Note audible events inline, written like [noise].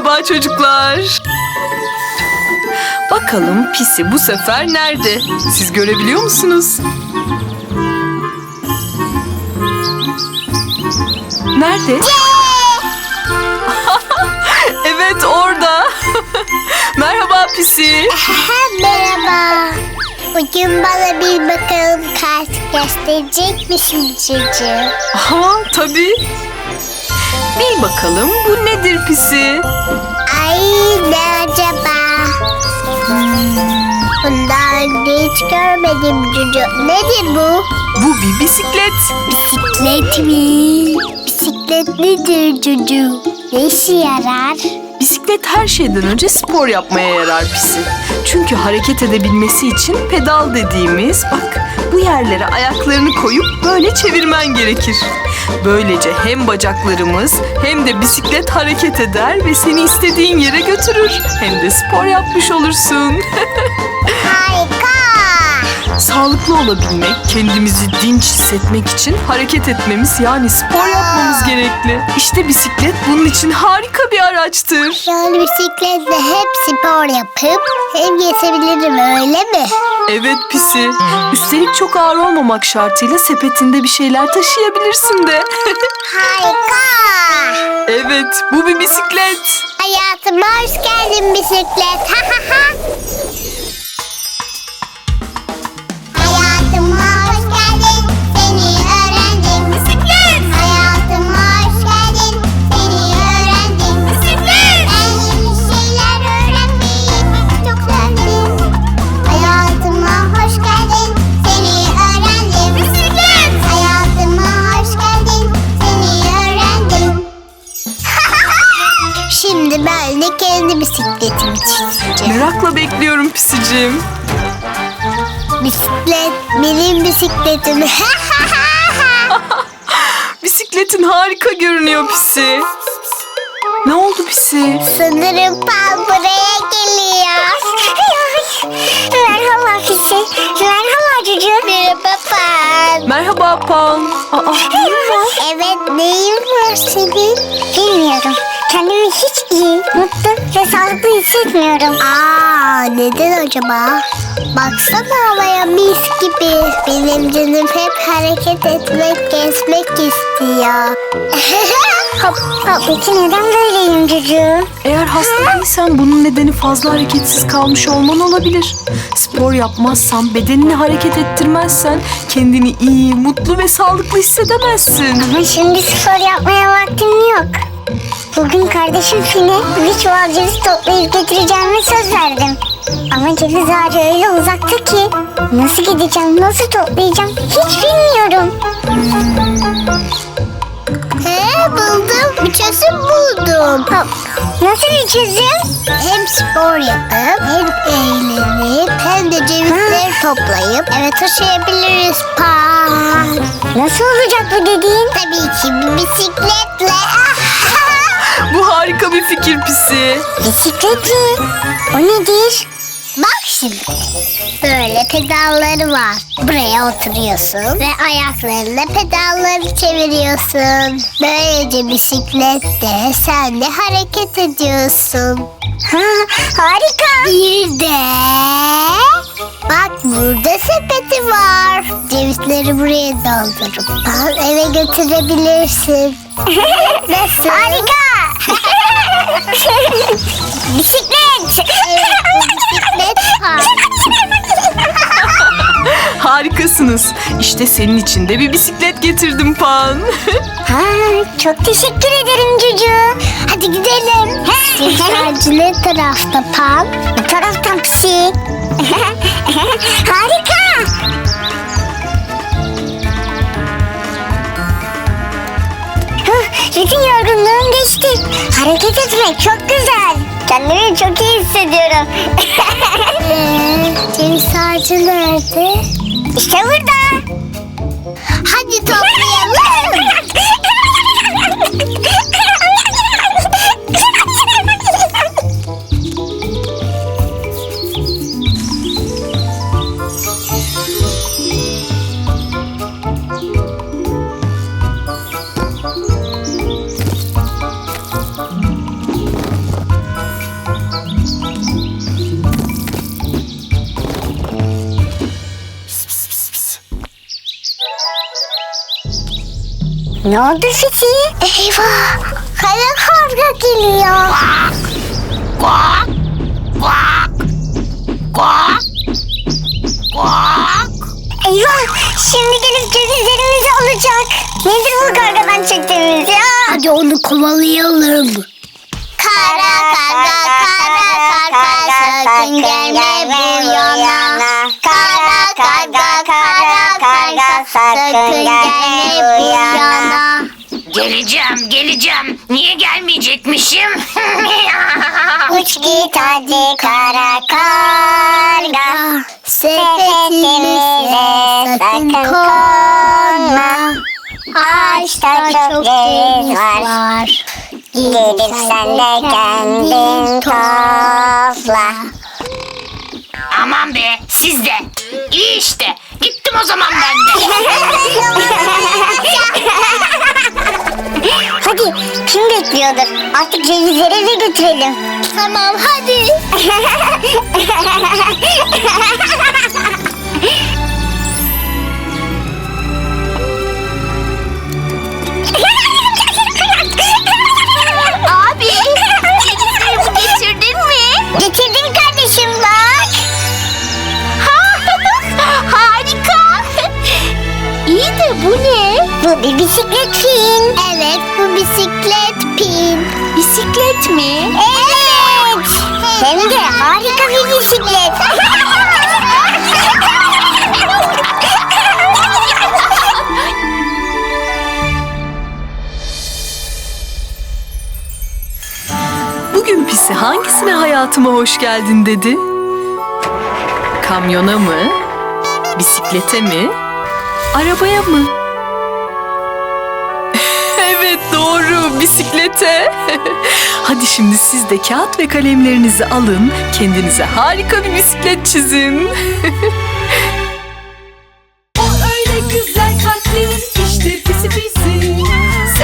Merhaba çocuklar. Bakalım pisi bu sefer nerede? Siz görebiliyor musunuz? Nerede? [laughs] evet orada. [laughs] Merhaba pisi. Merhaba. Bugün bana bir bakalım kart gösterecek misin çocuğum? Aha tabii. Bil bakalım bu nedir pisi? Ay ne acaba? Bundan hiç görmedim çocuğum. Nedir bu? Bu bir bisiklet. Bisiklet mi? Bisiklet nedir çocuğum? Ne işe yarar? Bisiklet her şeyden önce spor yapmaya yarar pisi. Çünkü hareket edebilmesi için pedal dediğimiz bak bu yerlere ayaklarını koyup böyle çevirmen gerekir. Böylece hem bacaklarımız hem de bisiklet hareket eder ve seni istediğin yere götürür. Hem de spor yapmış olursun. [laughs] Sağlıklı olabilmek, kendimizi dinç hissetmek için hareket etmemiz yani spor yapmamız gerekli. İşte bisiklet bunun için harika bir araçtır. Yani bisikletle hep spor yapıp hem gezebilirim öyle mi? Evet pisi. Üstelik çok ağır olmamak şartıyla sepetinde bir şeyler taşıyabilirsin de. [laughs] Harika. evet bu bir bisiklet. Hayatıma hoş geldin bisiklet. Ha ha ha. Merakla bekliyorum pisicim. Bisiklet benim bisikletim. [laughs] Bisikletin harika görünüyor pisi. Ne oldu pisi? Sanırım Pal buraya geliyor. Merhaba Fisi. Merhaba çocuğum. Merhaba Pal. Merhaba Pan. Aa, neyin var? Evet neyin var senin? Bilmiyorum. Kendimi hiç ve sağlıklı hissetmiyorum. Aa neden acaba? Baksana havaya mis gibi. Benim canım hep hareket etmek, gezmek istiyor. [laughs] hop hop. Peki neden böyleyim çocuğum? Eğer hasta değilsen bunun nedeni fazla hareketsiz kalmış olman olabilir. Spor yapmazsan, bedenini hareket ettirmezsen kendini iyi, mutlu ve sağlıklı hissedemezsin. Ama şimdi spor yapmaya vaktim yok. Bugün kardeşim Fine bir çuval ceviz toplayıp getireceğime söz verdim. Ama ceviz ağacı öyle uzakta ki nasıl gideceğim, nasıl toplayacağım hiç bilmiyorum. He buldum. Bir çözüm buldum. Nasıl bir çözüm? Hem spor yapıp hem eğlenip hem de cevizleri toplayıp eve taşıyabiliriz. Pak. Nasıl olacak bu dediğin? Tabii ki bir bisikletle. Fikir pisi. Bisiklet mi? O nedir? Bak şimdi. Böyle pedalları var. Buraya oturuyorsun ve ayaklarınla pedalları çeviriyorsun. Böylece bisiklette sen de hareket ediyorsun. Ha, harika. Bir de bak burada sepeti var. Cevizleri buraya doldurup al eve götürebilirsin. [laughs] Nasıl? Harika. [laughs] bisiklet. Evet bu bisiklet park. [laughs] Harikasınız. İşte senin için de bir bisiklet getirdim Pan. Ha, çok teşekkür ederim Cucu. Hadi gidelim. Bisikletçi ne tarafta Pam? Bu taraftan Pisi. [laughs] Harika. Huh, Bütün yorgunluğum geçti. Hareket etmek çok güzel. Kendimi çok iyi hissediyorum. [laughs] Ee, ceviz ağacı nerede? İşte burada. Ne oldu Fisi? Eyvah! Kara karga geliyor. Kuak. Kuak. Kuak. Kuak. Eyvah! Şimdi gelip cevizlerimizi alacak. Nedir bu kargadan çektiğimiz ya? Hadi onu kovalayalım. Kara karga, kara karga, sakın gelme bu yana. Kara karga, kara karga, sakın gelme bu yana. Geleceğim, geleceğim. Niye gelmeyecekmişim? [laughs] Uç git hadi kara karga Sepetimize sakın konma Ağaçta çok ceviz var Gidip sen de kendin topla Aman be, siz de. İyi işte. Gittim o zaman ben de. [laughs] Hadi kim bekliyordur? Artık cevizleri eve götürelim. Tamam hadi. [laughs] bisiklet pin. Evet bu bisiklet pin. Bisiklet mi? Evet. Hem de harika bir bisiklet. Bugün pisi hangisine hayatıma hoş geldin dedi? Kamyona mı? Bisiklete mi? Arabaya mı? Bisiklete. [laughs] Hadi şimdi siz de kağıt ve kalemlerinizi alın. Kendinize harika bir bisiklet çizin. [laughs]